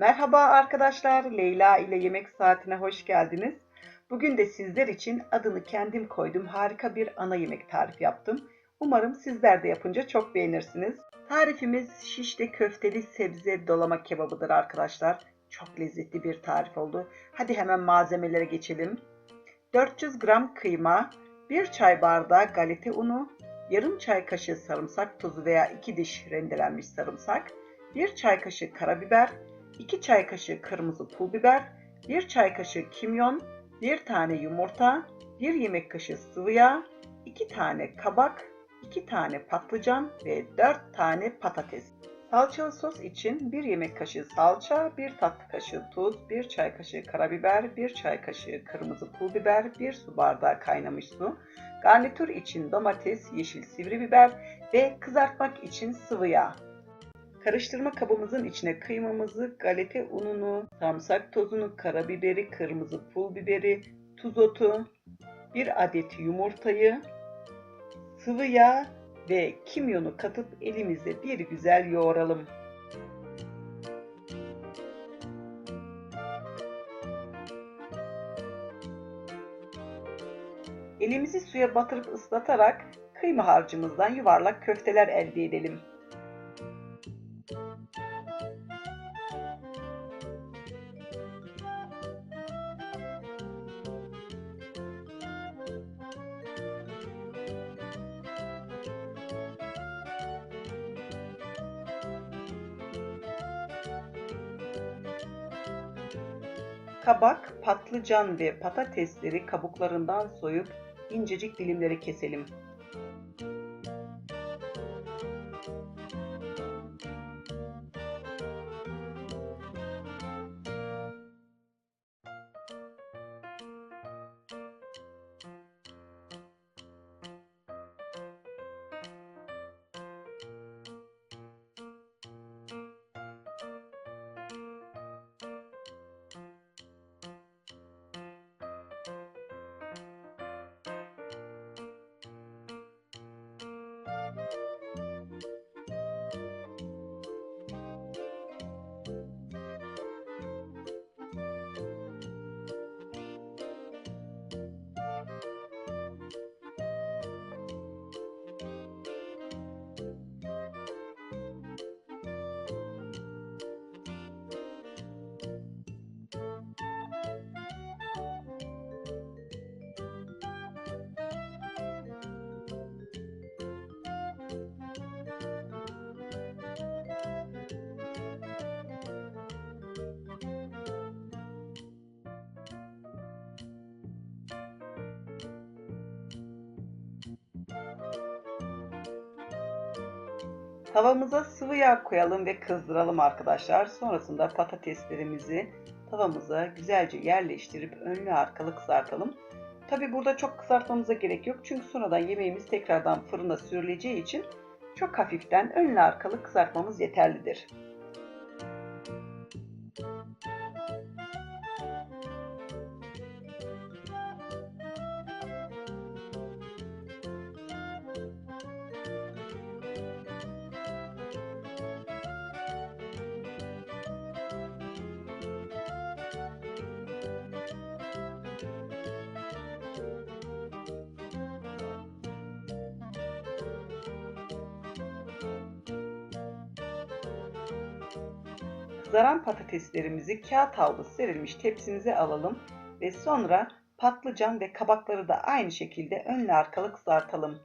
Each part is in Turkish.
Merhaba arkadaşlar, Leyla ile Yemek Saatine hoş geldiniz. Bugün de sizler için adını kendim koydum harika bir ana yemek tarifi yaptım. Umarım sizler de yapınca çok beğenirsiniz. Tarifimiz şişli köfteli sebze dolama kebabıdır arkadaşlar. Çok lezzetli bir tarif oldu. Hadi hemen malzemelere geçelim. 400 gram kıyma, 1 çay bardağı galeta unu, yarım çay kaşığı sarımsak tozu veya 2 diş rendelenmiş sarımsak, 1 çay kaşığı karabiber, 2 çay kaşığı kırmızı pul biber, 1 çay kaşığı kimyon, 1 tane yumurta, 1 yemek kaşığı sıvı yağ, 2 tane kabak, 2 tane patlıcan ve 4 tane patates. Salçalı sos için 1 yemek kaşığı salça, 1 tatlı kaşığı tuz, 1 çay kaşığı karabiber, 1 çay kaşığı kırmızı pul biber, 1 su bardağı kaynamış su, garnitür için domates, yeşil sivri biber ve kızartmak için sıvı yağ. Karıştırma kabımızın içine kıymamızı, galeta ununu, sarımsak tozunu, karabiberi, kırmızı pul biberi, tuz otu, bir adet yumurtayı, sıvı yağ ve kimyonu katıp elimizle bir güzel yoğuralım. Elimizi suya batırıp ıslatarak kıyma harcımızdan yuvarlak köfteler elde edelim. Kabak, patlıcan ve patatesleri kabuklarından soyup incecik dilimlere keselim. Tavamıza sıvı yağ koyalım ve kızdıralım arkadaşlar. Sonrasında patateslerimizi tavamıza güzelce yerleştirip önlü arkalı kızartalım. Tabi burada çok kızartmamıza gerek yok. Çünkü sonradan yemeğimiz tekrardan fırına sürüleceği için çok hafiften önlü arkalı kızartmamız yeterlidir. Kızaran patateslerimizi kağıt havlu serilmiş tepsimize alalım ve sonra patlıcan ve kabakları da aynı şekilde önlü arkalı kızartalım.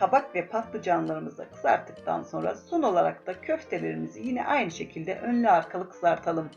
Kabak ve patlıcanlarımızı kızarttıktan sonra son olarak da köftelerimizi yine aynı şekilde önlü arkalı kızartalım.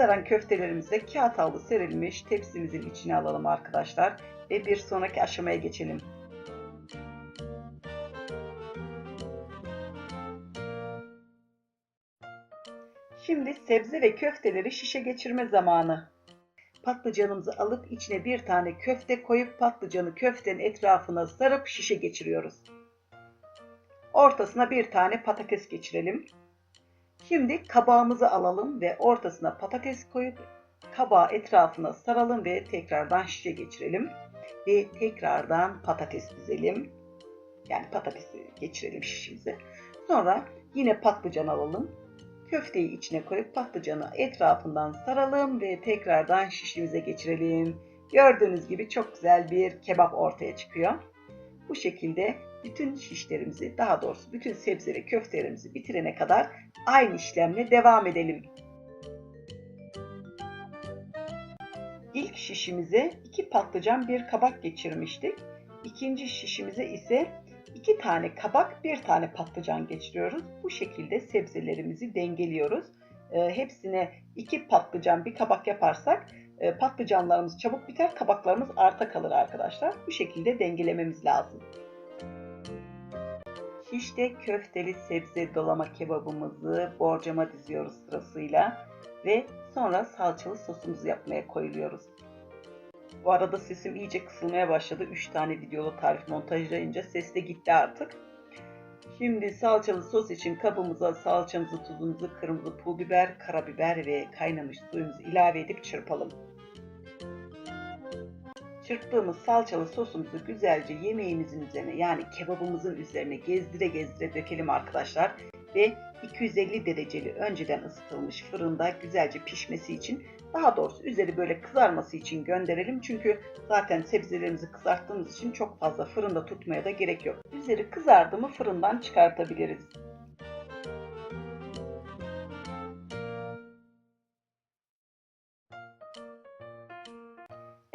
Kızaran köftelerimizi de kağıt havlu serilmiş tepsimizin içine alalım arkadaşlar ve bir sonraki aşamaya geçelim. Şimdi sebze ve köfteleri şişe geçirme zamanı. Patlıcanımızı alıp içine bir tane köfte koyup patlıcanı köftenin etrafına sarıp şişe geçiriyoruz. Ortasına bir tane patates geçirelim. Şimdi kabağımızı alalım ve ortasına patates koyup kabağı etrafına saralım ve tekrardan şişe geçirelim. Ve tekrardan patates dizelim. Yani patatesi geçirelim şişimize. Sonra yine patlıcan alalım. Köfteyi içine koyup patlıcanı etrafından saralım ve tekrardan şişimize geçirelim. Gördüğünüz gibi çok güzel bir kebap ortaya çıkıyor. Bu şekilde bütün şişlerimizi daha doğrusu bütün sebze ve köftelerimizi bitirene kadar aynı işlemle devam edelim. İlk şişimize iki patlıcan bir kabak geçirmiştik. İkinci şişimize ise iki tane kabak bir tane patlıcan geçiriyoruz. Bu şekilde sebzelerimizi dengeliyoruz. E, hepsine iki patlıcan bir kabak yaparsak e, patlıcanlarımız çabuk biter, kabaklarımız arta kalır arkadaşlar. Bu şekilde dengelememiz lazım. Şişte köfteli sebze dolama kebabımızı borcama diziyoruz sırasıyla ve sonra salçalı sosumuzu yapmaya koyuyoruz. Bu arada sesim iyice kısılmaya başladı. 3 tane videolu tarif montajlayınca ses de gitti artık. Şimdi salçalı sos için kabımıza salçamızı, tuzumuzu, kırmızı pul biber, karabiber ve kaynamış suyumuzu ilave edip çırpalım. Çırptığımız salçalı sosumuzu güzelce yemeğimizin üzerine yani kebabımızın üzerine gezdire gezdire dökelim arkadaşlar. Ve 250 dereceli önceden ısıtılmış fırında güzelce pişmesi için daha doğrusu üzeri böyle kızarması için gönderelim. Çünkü zaten sebzelerimizi kızarttığımız için çok fazla fırında tutmaya da gerek yok. Üzeri kızardı mı fırından çıkartabiliriz.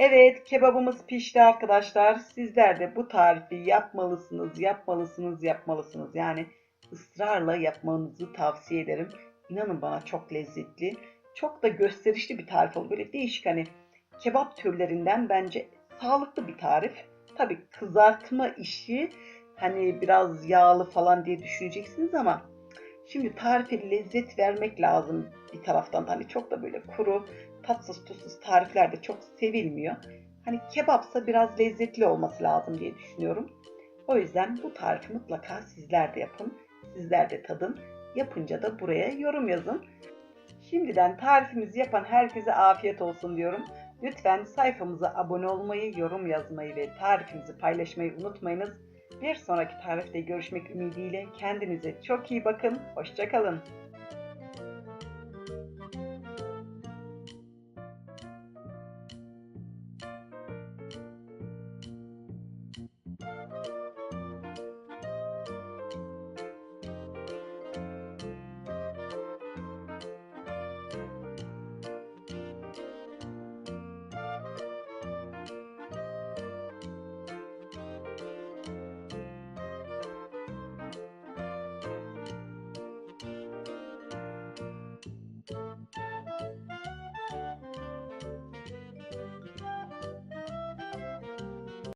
Evet, kebabımız pişti arkadaşlar. Sizler de bu tarifi yapmalısınız, yapmalısınız, yapmalısınız. Yani ısrarla yapmanızı tavsiye ederim. İnanın bana çok lezzetli, çok da gösterişli bir tarif oldu. Böyle değişik hani kebap türlerinden bence sağlıklı bir tarif. Tabii kızartma işi hani biraz yağlı falan diye düşüneceksiniz ama şimdi tarife lezzet vermek lazım bir taraftan. Hani çok da böyle kuru, tatsız tuzsuz tarifler de çok sevilmiyor. Hani kebapsa biraz lezzetli olması lazım diye düşünüyorum. O yüzden bu tarifi mutlaka sizler de yapın. Sizler de tadın. Yapınca da buraya yorum yazın. Şimdiden tarifimizi yapan herkese afiyet olsun diyorum. Lütfen sayfamıza abone olmayı, yorum yazmayı ve tarifimizi paylaşmayı unutmayınız. Bir sonraki tarifte görüşmek ümidiyle kendinize çok iyi bakın. Hoşçakalın.